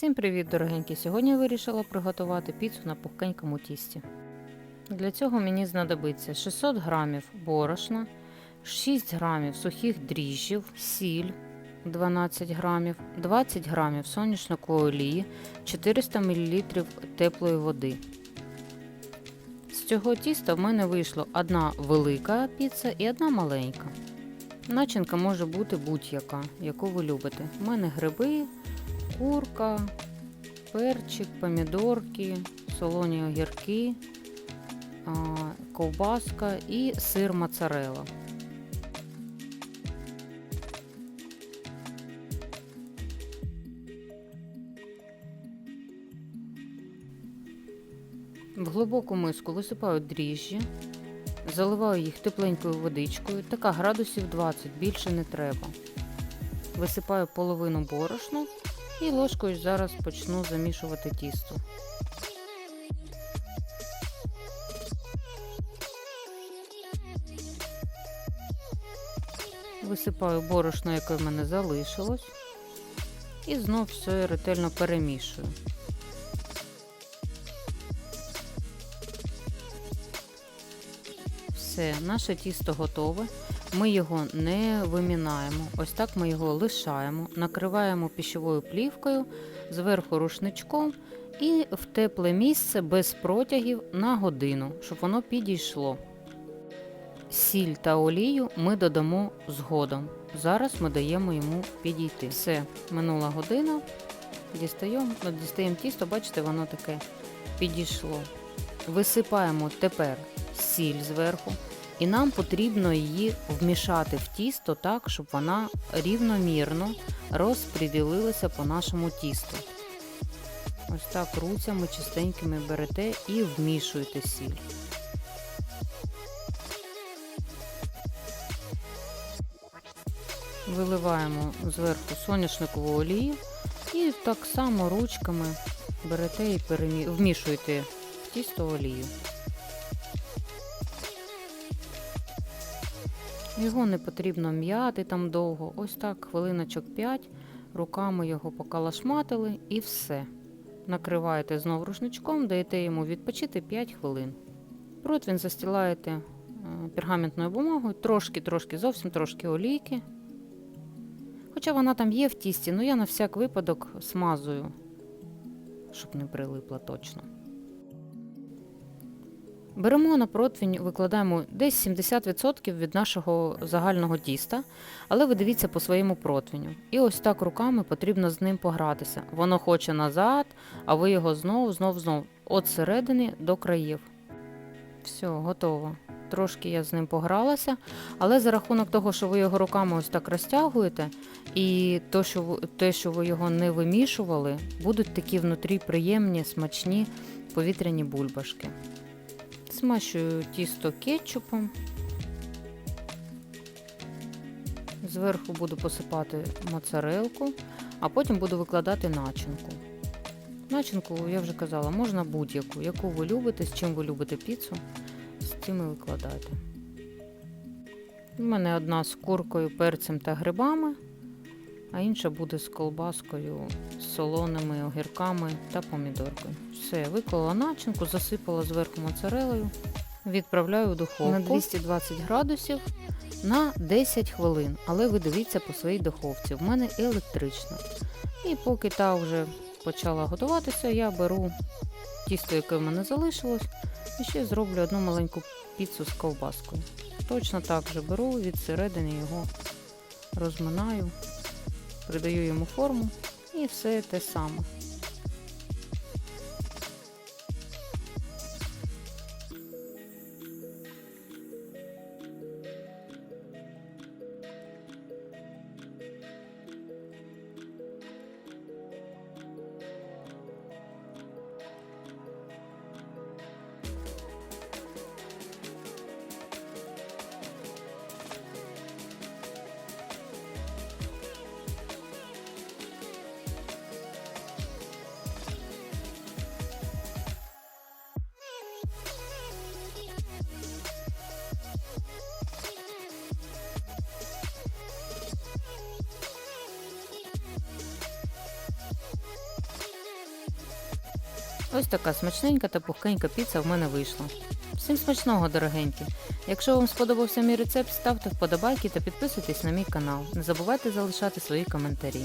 Всім привіт, дорогенькі! Сьогодні я вирішила приготувати піцу на пухкенькому тісті. Для цього мені знадобиться 600 грамів борошна, 6 грамів сухих дріжджів, сіль 12 грамів, 20 грамів соняшникової олії, 400 мл теплої води. З цього тіста в мене вийшло одна велика піца і одна маленька. Начинка може бути будь-яка, яку ви любите. У мене гриби, курка, перчик, помідорки, солоні огірки, ковбаска і сир моцарелла. В глибоку миску висипаю дріжджі, заливаю їх тепленькою водичкою, така градусів 20, більше не треба. Висипаю половину борошна і ложкою зараз почну замішувати тісто. Висипаю борошно, яке в мене залишилось, і знов все ретельно перемішую. Все, наше тісто готове. Ми його не вимінаємо. Ось так ми його лишаємо, накриваємо піщовою плівкою, зверху рушничком і в тепле місце без протягів на годину, щоб воно підійшло. Сіль та олію ми додамо згодом. Зараз ми даємо йому підійти. Все, минула година. Дістаємо, дістаємо тісто, бачите, воно таке підійшло. Висипаємо тепер сіль зверху. І нам потрібно її вмішати в тісто так, щоб вона рівномірно розподілилася по нашому тісту. Ось так руцями чистенькими берете і вмішуєте сіль. Виливаємо зверху соняшникову олію і так само ручками берете і перемі... вмішуєте в тісто олію. Його не потрібно м'яти там довго. Ось так, хвилиночок 5, руками його покалашматили і все. Накриваєте знову рушничком, даєте йому відпочити 5 хвилин. Противень застілаєте е, пергаментною бумагою, трошки-трошки, зовсім трошки олійки. Хоча вона там є в тісті, але я на всяк випадок смазую, щоб не прилипла точно. Беремо на противень, викладаємо десь 70% від нашого загального тіста, але ви дивіться по своєму противню. І ось так руками потрібно з ним погратися. Воно хоче назад, а ви його знову, знову, знову. От середини до країв. Все, готово. Трошки я з ним погралася, але за рахунок того, що ви його руками ось так розтягуєте, і то, що те, що ви його не вимішували, будуть такі внутрі приємні, смачні повітряні бульбашки. Смащую тісто кетчупом. Зверху буду посипати моцарелку, а потім буду викладати начинку. Начинку, я вже казала, можна будь-яку, яку ви любите, з чим ви любите піцу, з цим і викладайте. У мене одна з куркою, перцем та грибами, а інша буде з колбаскою, солоними огірками та помідоркою. Все, виклала начинку, засипала зверху моцарелою, відправляю в духовку на 220 градусів на 10 хвилин. Але ви дивіться по своїй духовці. В мене електрична. І поки та вже почала готуватися, я беру тісто, яке в мене залишилось, і ще зроблю одну маленьку піцу з ковбаскою. Точно так же беру, від середини його розминаю, придаю йому форму і все те саме. Ось така смачненька та пухкенька піца в мене вийшла. Всім смачного, дорогенькі! Якщо вам сподобався мій рецепт, ставте вподобайки та підписуйтесь на мій канал. Не забувайте залишати свої коментарі.